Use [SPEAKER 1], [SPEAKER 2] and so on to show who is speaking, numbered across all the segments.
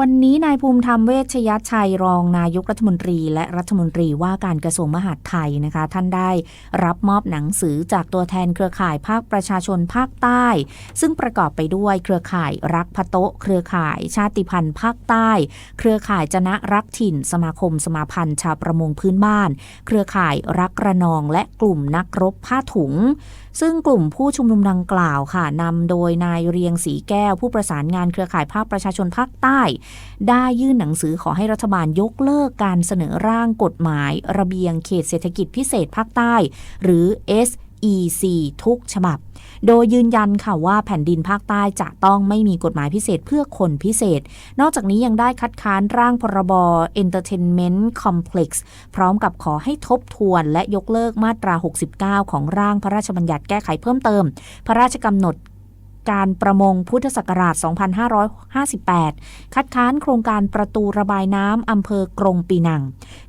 [SPEAKER 1] วันนี้นายภูมิธรรมเวชยชัยรองนายกรัฐมนตรี และรัฐมนตรีว่าการกระทรวงมหาดไทยนะคะ ท่านได้รับมอบหนังสือจากตัวแทนเครือข่ายภาคประชาชนภาคใต้ ซึ่งประกอบไปด้วยเครือข่ายรักพะโตะเครือข่ายชาติพันธุ์ภาคใต้ เครือข่ายจนะรักถิ่น สมาคมสมาพันธ์ชาวประมงพื้นบ้าน เครือข่ายรักระนองและกลุ่มนักรบผ้าถุงซึ่งกลุ่มผู้ชุมนุมดังกล่าวค่ะนำโดยนายเรียงสีแก้ว ผู้ประสานงานเครือข่ายภาคประชาชนภาคใต้ได้ยื่นหนังสือขอให้รัฐบาลยกเลิกการเสนอร่างกฎหมายระเบียงเขตเศรษฐกิจพิเศษภาคใต้ หรือ SEC ทุกฉบับ โดยยืนยันค่ะว่าแผ่นดินภาคใต้จะต้องไม่มีกฎหมายพิเศษเพื่อคนพิเศษ นอกจากนี้ยังได้คัดค้านร่างพรบ Entertainment Complex พร้อมกับขอให้ทบทวนและยกเลิกมาตรา 69 ของร่างพระราชบัญญัติแก้ไขเพิ่มเติม พระราชกำหนด การประมงพุทธศักราช 2558 คัดค้านโครงการประตูระบายน้ำอำเภอกรงปีนัง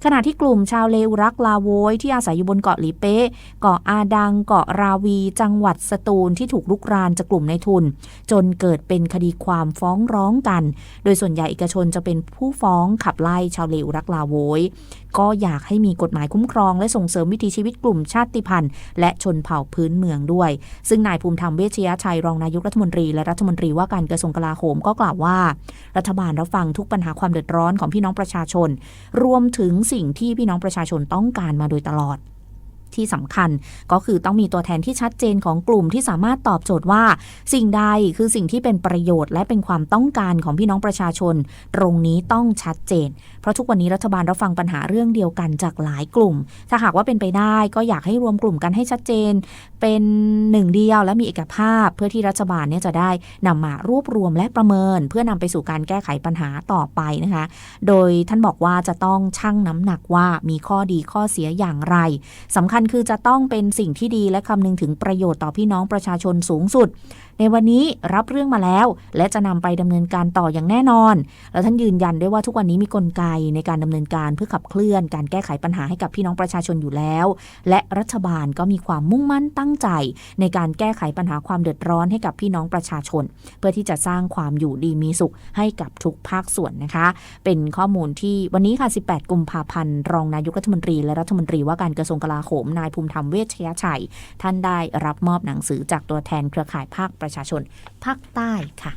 [SPEAKER 1] ขณะที่กลุ่มชาวเลวรักลาโวยที่อาศัยอยู่บนเกาะหลีเป๊ะเกาะอาดัง เกาะราวี จังหวัดสตูลที่ถูกลุกรานจากกลุ่มในทุน จนเกิดเป็นคดีความฟ้องร้องกัน โดยส่วนใหญ่เอกชนจะเป็นผู้ฟ้องขับไล่ชาวเลวรักลาโวย ก็อยากให้มีกฎหมายคุ้มครอง และส่งเสริมวิถีชีวิตกลุ่มชาติพันธุ์ และชนเผ่าพื้นเมืองด้วย ซึ่งนายภูมิธรรมเวชยชัยรองนายกรัฐมนตรีและรัฐมนตรีว่าการกระทรวงกลาโหมก็กล่าวว่า รัฐบาลรับฟังทุกปัญหาความเดือดร้อนของพี่น้องประชาชน รวมถึงสิ่งที่พี่น้องประชาชนต้องการมาโดยตลอด ที่สำคัญ ก็คือต้องมีตัวแทนที่ชัดเจนของกลุ่มที่สามารถตอบโจทย์ว่า สิ่งใดคือสิ่งที่เป็นประโยชน์ และเป็นความต้องการของพี่น้องประชาชน ตรงนี้ต้องชัดเจน เพราะทุกวันนี้รัฐบาลรับฟังปัญหาเรื่องเดียวกันจากหลายกลุ่ม ถ้าหากว่าเป็นไปได้ก็อยากให้รวมกลุ่มกันให้ชัดเจน เป็นหนึ่งเดียวและมีเอกภาพ เพื่อที่รัฐบาลเนี่ยจะได้นำมารวบรวมและประเมิน เพื่อนำไปสู่การแก้ไขปัญหาต่อไปนะคะ โดยท่านบอกว่าจะต้องชั่งน้ำหนักว่ามีข้อดีข้อเสียอย่างไรสำคัญคือจะต้องเป็นสิ่งที่ดีและคำนึงถึงประโยชน์ต่อพี่น้องประชาชนสูงสุด ในวันนี้รับเรื่องมาแล้ว และจะนำไปดำเนินการต่ออย่างแน่นอน แล้วท่านยืนยันด้วยว่าทุกวันนี้มีกลไกในการดำเนินการเพื่อขับเคลื่อน การแก้ไขปัญหาให้กับพี่น้องประชาชนอยู่แล้ว และรัฐบาลก็มีความมุ่งมั่นตั้งใจ ในการแก้ไขปัญหาความเดือดร้อนให้กับพี่น้องประชาชน เพื่อที่จะสร้างความอยู่ดีมีสุขให้กับทุกภาคส่วนนะคะ เป็นข้อมูลที่วันนี้ค่ะ 18 กุมภาพันธ์รองนายกรัฐมนตรีและรัฐมนตรีว่าการกระทรวงกลาโหมนายภูมิธรรมเวชยชัย ท่านได้รับมอบหนังสือจากตัวแทนเครือข่ายภาคประชาชนภาคใต้ค่ะ